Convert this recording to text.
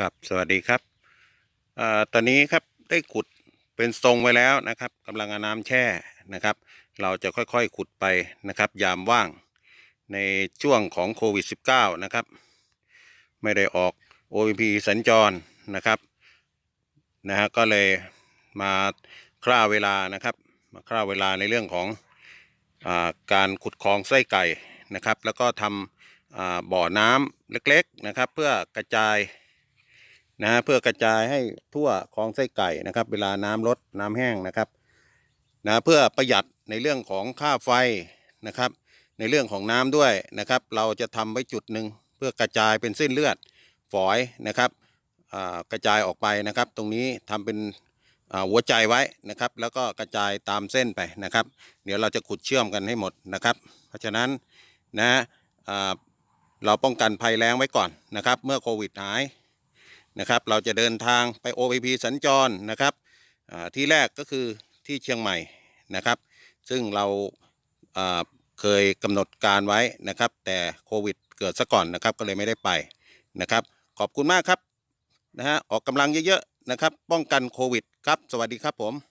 ครับสวัสดีครับอตอนนี้ครับได้ขุดเป็นทรงไว้แล้วนะครับกำลังเอาน้ำแช่นะครับ เราจะค่อยๆขุดไปนะครับ ยามว่างในช่วงของโควิด -19 นะครับ ไม่ได้ออก OPP สัญจรนะครับนะฮะก็เลยมาคร่าเวลานะครับ มาคร่าเวลาในเรื่องของอาการขุดคลองไส้ไก่นะครับ แล้วก็ทำบ่อน้ำเล็กๆนะครับ เพื่อกระจาย นะเพื่อกระจายให้ทั่วคลองไส้ไก่นะครับ เวลาน้ำลดน้ำแห้งนะครับนะเพื่อประหยัดในเรื่องของค่าไฟนะครับ ในเรื่องของน้ำด้วยนะครับ เราจะทำไว้จุดหนึ่งเพื่อกระจายเป็นเส้นเลือดฝอยนะครับอ่ากระจายออกไปนะครับ ตรงนี้ทำเป็นหัวใจไว้นะครับ แล้วก็กระจายตามเส้นไปนะครับ เดี๋ยวเราจะขุดเชื่อมกันให้หมดนะครับ เพราะฉะนั้นนะอ่าเราป้องกันภัยแล้งไว้ก่อนนะครับ เมื่อโควิดหาย นะครับ เราจะเดินทางไป OPP สัญจรนะครับที่แรกก็คือที่เชียงใหม่นะครับ ซึ่งเราเคยกำหนดการไว้นะครับ แต่โควิดเกิดซะก่อนนะครับก็เลยไม่ได้ไปนะครับ ขอบคุณมากครับนะฮะออกกำลังเยอะๆนะครับ ป้องกันโควิดครับ สวัสดีครับผม